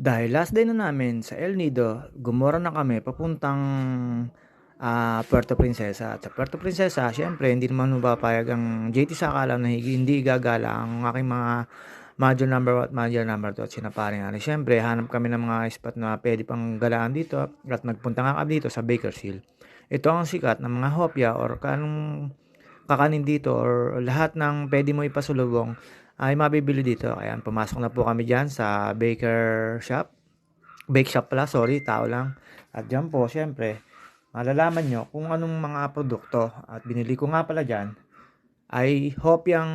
Dahil last day na namin sa El Nido, gumora na kami papuntang ah, Puerto Princesa. At sa Puerto Princesa, syempre, hindi naman mapapayag ang JT Sakala na hindi gagala ang aking mga module number 1 at module number 2 at sinaparing ani. Syempre, hanap kami ng mga spot na pwede pang galaan dito at nagpunta nga kami dito sa Baker's Hill. Ito ang sikat ng mga hopya or kanong kakanin dito or lahat ng pwede mo ipasulubong ay mabibili dito. Ayan, pumasok na po kami dyan sa baker shop. Bake shop pala, sorry, tao lang. At dyan po, syempre, malalaman nyo kung anong mga produkto. At binili ko nga pala dyan ay hopyang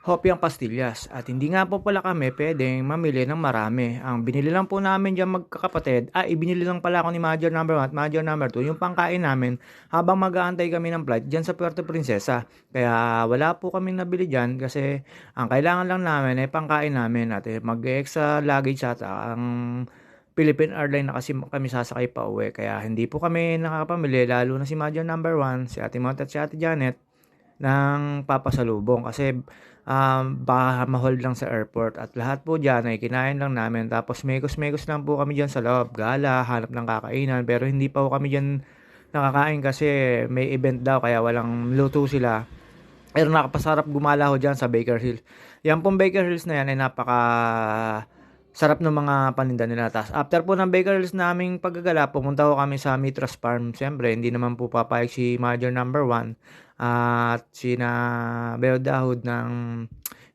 hopyang pastillas. At hindi nga po pala kami pwedeng mamili ng marami. Ang binili lang po namin dyan magkakapatid, ay ibinili lang pala ako ni Major number 1 at Major number 2, yung pangkain namin habang mag-aantay kami ng flight dyan sa Puerto Princesa. Kaya wala po kaming nabili dyan kasi ang kailangan lang namin ay pangkain namin at eh, mag-extra luggage at ang Philippine Airlines na kasi kami sasakay pa uwi. Kaya hindi po kami nakakapamili lalo na si Major number 1, si Ate Mont at si Ate Janet ng papasalubong. Kasi um, baka ma-hold lang sa airport. At lahat po dyan ay kinain lang namin. Tapos mekos-mekos lang po kami dyan sa loob. Gala, hanap ng kakainan. Pero hindi pa po kami dyan nakakain kasi may event daw kaya walang luto sila. Pero nakapasarap gumala ho dyan sa Baker Hills. Yan pong Baker Hills na yan ay napaka sarap ng mga paninda nila. Tapos after po ng Baker naming paggagala, pumunta ko kami sa Mitras Farm. Siyempre, hindi naman po papayag si Major number 1 at si na Beo Dahud ng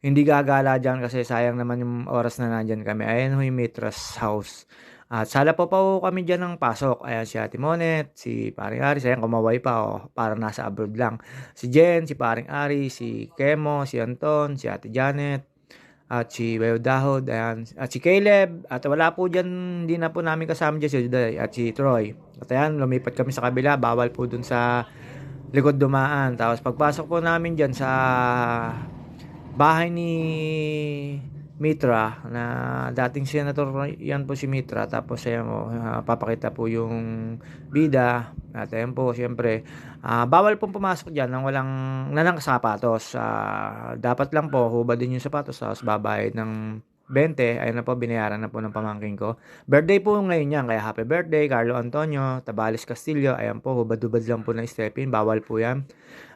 hindi gagala dyan kasi sayang naman yung oras na nandyan kami. Ayan ho yung Mitras House. At sala po pa po kami dyan ng pasok. Ayan si Ate Monet, si Paring Ari, sayang kumaway pa oh, para nasa abroad lang. Si Jen, si Paring Ari, si Kemo, si Anton, si Ate Janet, at si Bayo Dahod, ayan, at si Caleb, at wala po dyan, hindi na po namin kasama dyan si Juday, at si Troy. At ayan, lumipat kami sa kabila, bawal po dun sa likod dumaan. Tapos pagpasok po namin dyan sa bahay ni Mitra na dating senator yan po si Mitra tapos ayan mo uh, papakita po yung bida at ayan po syempre uh, bawal pong pumasok diyan nang walang nanang sapatos. Uh, dapat lang po hubad din yung sapatos tapos babayad ng 20, ayun na po, binayaran na po ng pamangking ko. Birthday po ngayon yan, kaya happy birthday, Carlo Antonio, Tabales Castillo, ayan po, hubad-hubad lang po na stepin, bawal po yan.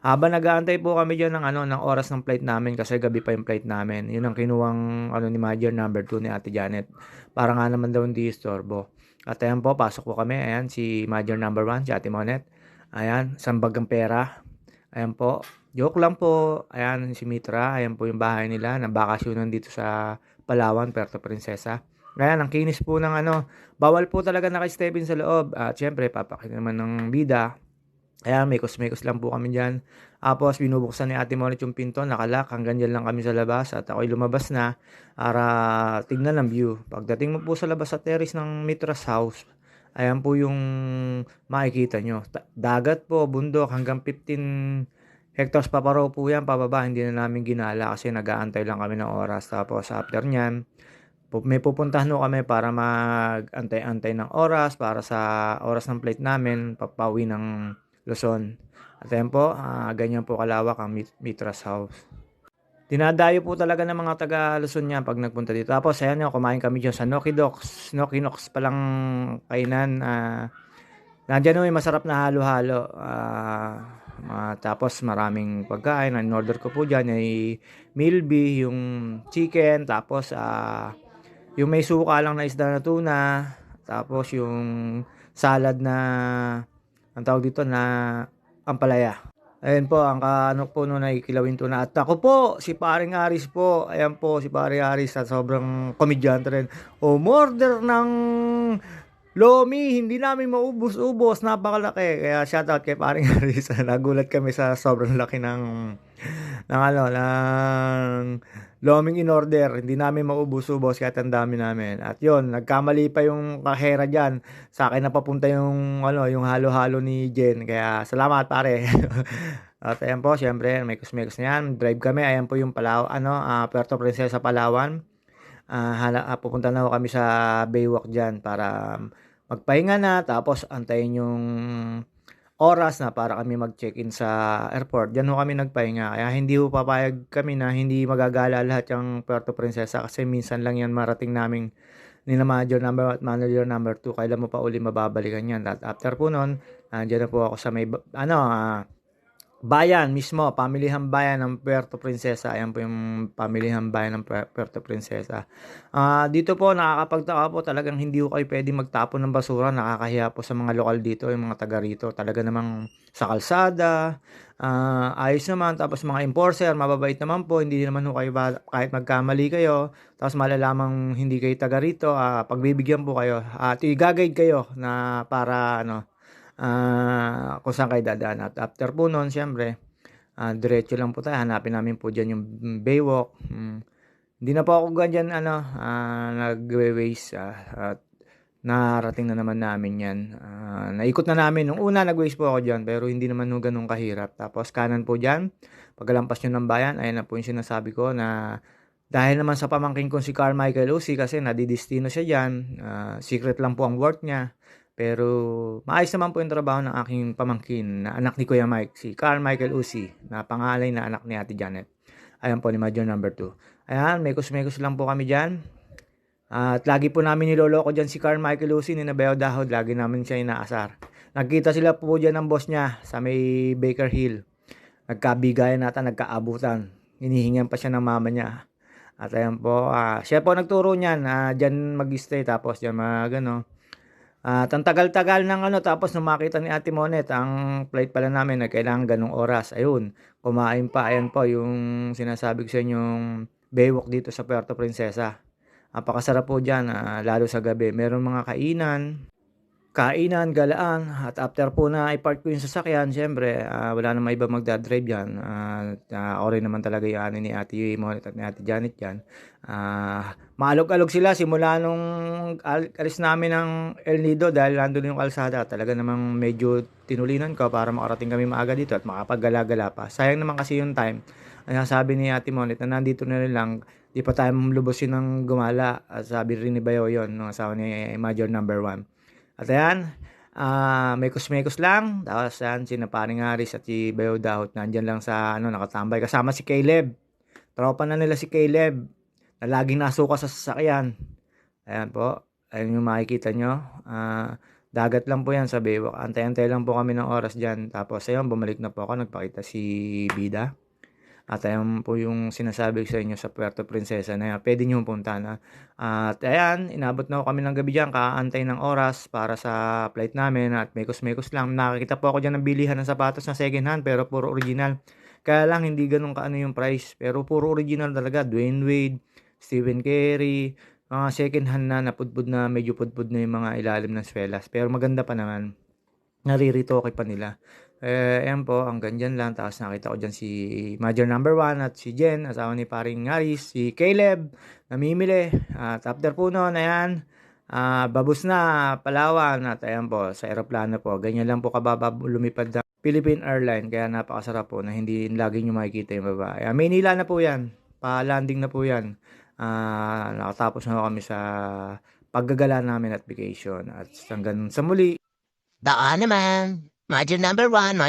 Habang nag-aantay po kami dyan ng, ano, ng oras ng flight namin, kasi gabi pa yung flight namin, yun ang kinuwang ano, ni Major number 2 ni Ate Janet, para nga naman daw hindi istorbo. At ayan po, pasok po kami, ayan, si Major number 1, si Ate Monet, ayan, sambagang pera, ayan po, joke lang po, ayan, si Mitra, ayan po yung bahay nila, nabakasyonan dito sa Palawan, Puerto Princesa. Ayan, ang kinis po ng ano, bawal po talaga naka-step sa loob. At syempre, papakita naman ng bida. Ayan, may mekos lang po kami dyan. Tapos, binubuksan ni Ate Monet yung pinto, nakalak, hanggang dyan lang kami sa labas. At ako'y lumabas na para tignan ang view. Pagdating mo po sa labas sa terrace ng Mitras House, ayan po yung makikita nyo. Dagat po, bundok, hanggang 15 hectares pa raw po yan, pababa, hindi na namin ginala kasi nag-aantay lang kami ng oras. Tapos after nyan, may pupuntahan no kami para mag-antay-antay ng oras para sa oras ng plate namin, papawi ng Luzon. At yan po, uh, ganyan po kalawak ang Mitras House. Dinadayo po talaga ng mga taga Luzon niya pag nagpunta dito. Tapos ayan yung kumain kami dyan sa Noki Docs. Noki Nox palang kainan. Uh, Nandiyan may masarap na halo-halo. Uh, Uh, tapos maraming pagkain. Ang order ko po dyan ay milby, yung chicken, tapos uh, yung may suka lang na isda na tuna, tapos yung salad na ang tawag dito na ampalaya. Ayan po, ang ano po nun ay kilawin tuna. At ako po, si paring Aris po. Ayan po, si paring Aris at sobrang komedyante rin. O, order ng Lomi, hindi namin maubos-ubos, napakalaki. Kaya shoutout kay paring Haris. Nagulat kami sa sobrang laki ng ng ano, ng loming in order. Hindi namin maubos-ubos kaya ang dami namin. At yon nagkamali pa yung kahera diyan. Sa akin na papunta yung ano, yung halo-halo ni Jen. Kaya salamat pare. At ayan po, syempre, may kusmikos na yan. Drive kami, ayan po yung Palaw, ano, uh, Puerto Princesa, Palawan. Uh, hala, uh, pupunta na kami sa Baywalk dyan para magpahinga na tapos antayin yung oras na para kami mag-check-in sa airport. Diyan ho kami nagpahinga. Kaya hindi ho papayag kami na hindi magagala lahat yung Puerto Princesa kasi minsan lang yan marating naming ni na manager number 1 at manager number 2. Kailan mo pa uli mababalikan yan. At after po nun, nandiyan na po ako sa may, ano, ah, bayan mismo, pamilihan bayan ng Puerto Princesa. Ayan po yung pamilihan bayan ng Pu- Puerto Princesa. Ah, dito po nakakapagtaka po talagang hindi ko kayo pwede magtapon ng basura. Nakakahiya po sa mga lokal dito, yung mga taga rito. Talaga namang sa kalsada, ah, ayos naman. Tapos mga enforcer, mababait naman po. Hindi naman ho kayo kahit magkamali kayo. Tapos malalamang hindi kayo taga rito, ah, pagbibigyan po kayo. At i-guide kayo na para ano, ah, kung saan kayo dadaan. At after po nun, syempre, ah, diretso lang po tayo. Hanapin namin po dyan yung Baywalk. Mm. Hindi na po ako ganyan ano, ah, nag-waste ah, at narating na naman namin yan. Ah, naikot na namin. Nung una, nag-waste po ako dyan, pero hindi naman ho ganun kahirap. Tapos kanan po dyan, pagkalampas nyo ng bayan, ayun na po yung sinasabi ko na dahil naman sa pamangking ko si Carmichael Uzi kasi nadidistino siya dyan, ah, secret lang po ang work niya. Pero maayos naman po yung trabaho ng aking pamangkin na anak ni Kuya Mike, si Carmichael Uzi, na pangalay na anak ni Ate Janet. Ayan po ni Major number 2. Ayan, mekos-mekos lang po kami dyan. At lagi po namin niloloko dyan si Carmichael Uzi ni Nabayo Dahod. Lagi namin siya inaasar. Nagkita sila po dyan ng boss niya sa may Baker Hill. Nagkabigayan nata, nagkaabutan. Hinihingan pa siya ng mama niya. At ayan po, ah, siya po nagturo niyan. Ah, dyan mag-stay tapos dyan mag ano. At ang tagal-tagal ng ano, tapos nung makita ni Ate Monet, ang flight pala namin na kailangan ganong oras. Ayun, kumain pa. Ayan po yung sinasabi ko sa inyong Baywalk dito sa Puerto Princesa. Napakasarap po dyan, ah, lalo sa gabi. Meron mga kainan, kainan, galaan. At after po na i-park ko yung sasakyan, syempre, ah, wala namang iba magdadrive yan. Uh, uh, rin naman talaga yung ano ni Ate Monet at ni Ate Janet yan. Ah, maalog-alog sila simula nung al- alis namin ng El Nido dahil nandun yung kalsada. Talaga namang medyo tinulinan ko para makarating kami maaga dito at makapag-gala-gala pa. Sayang naman kasi yung time. Ang sabi ni Ate Monet na nandito na lang, di pa tayo lubusin ng gumala. Sabi rin ni Bayo yun, nung asawa ni Major number 1. At ayan, ah mekos-mekos lang. Tapos yan, si Naparing Aris at si Bayo Dahot nandyan lang sa ano, nakatambay. Kasama si Caleb. Tropa na nila si Caleb na laging nasuka sa sasakyan. Ayan po. Ayan yung makikita nyo. Ah, dagat lang po yan sa Baywalk. Antay-antay lang po kami ng oras dyan. Tapos ayun, bumalik na po ako. Nagpakita si Bida. At ayan po yung sinasabi ko sa inyo sa Puerto Princesa na yan. Pwede nyo punta na. At ayan, inabot na kami ng gabi dyan. Kaantay ng oras para sa flight namin. At mekos-mekos lang. Nakakita po ako dyan ng bilihan ng sapatos na second hand. Pero puro original. Kaya lang hindi ganun kaano yung price. Pero puro original talaga. Dwayne Wade, Stephen Carey, mga second hand na napudpud na medyo pudpud na yung mga ilalim ng swelas. Pero maganda pa naman. Naririto pa nila. Eh, ayan po, hanggang dyan lang. Tapos nakita ko dyan si Major number 1 at si Jen, asawa ni paring Aris, si Caleb, namimili. At after po noon, ayan, ah, babus na, Palawan. At ayan po, sa aeroplano po. Ganyan lang po kababa lumipad ng Philippine Airline. Kaya napakasarap po na hindi lagi nyo makikita yung baba. Ayan, Maynila na po yan. Pa-landing na po yan. Ah, nakatapos na kami sa paggagala namin at vacation. At hanggang sa muli, Daan naman. Module number one, module